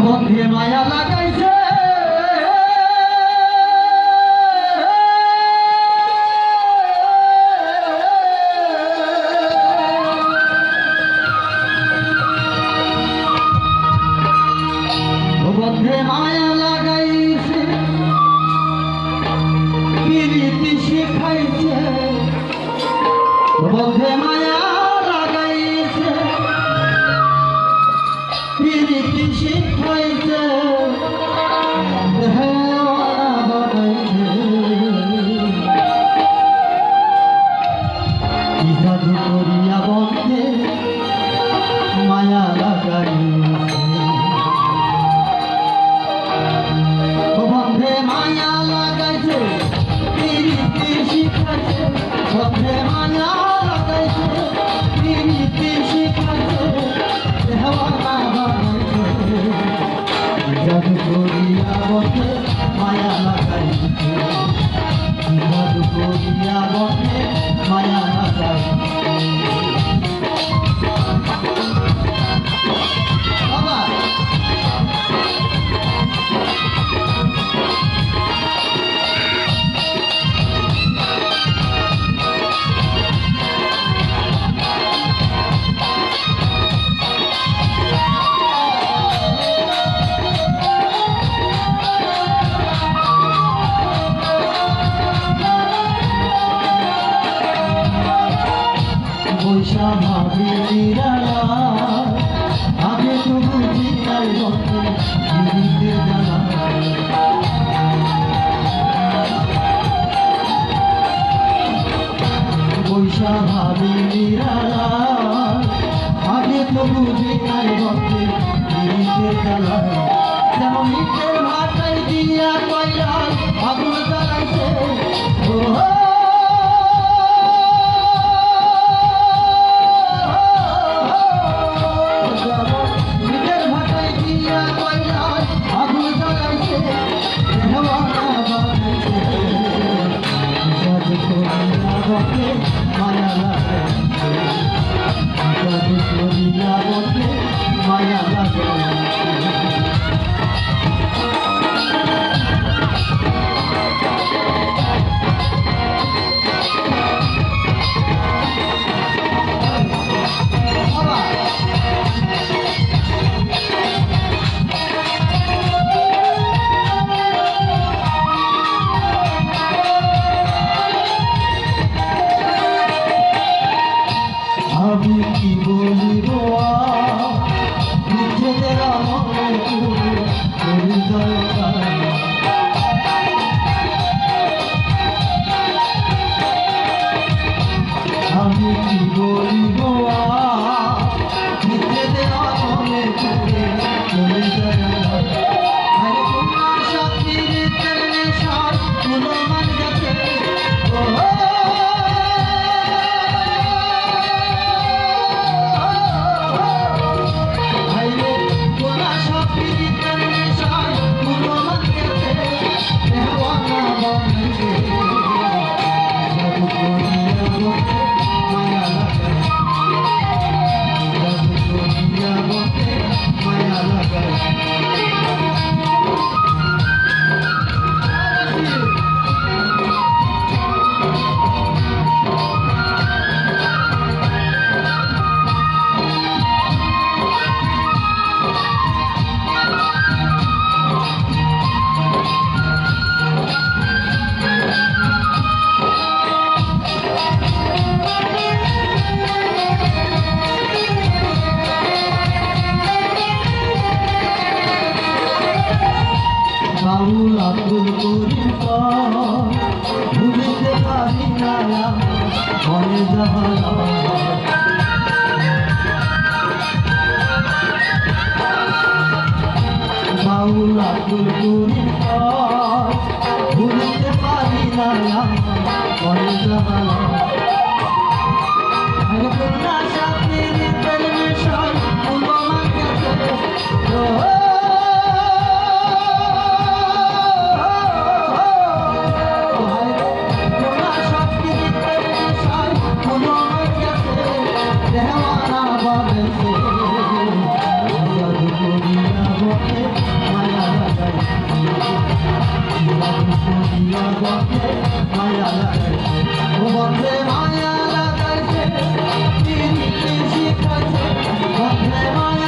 বন্ধে মায়া লাগাইছে। মায়া লাগাইছে। শিখাইছে। মায়া বন্ধে মায়া লাগাইছে বৈশা ভাবি আগে তো বুঝি জানা বৈশা ভাবি আগে তো বুঝি নাই বন্ধু জীবিতে দিয়া মায়া লাগে। মায়া লাগাইছে Oh, বাউল আব্দুল করিম ভুলিতে পারি না। মনে যাহারা বাউল আব্দুল করিম ভুলিতে পারি না। মনে যাহারা মায়া লাগাইছে মায়া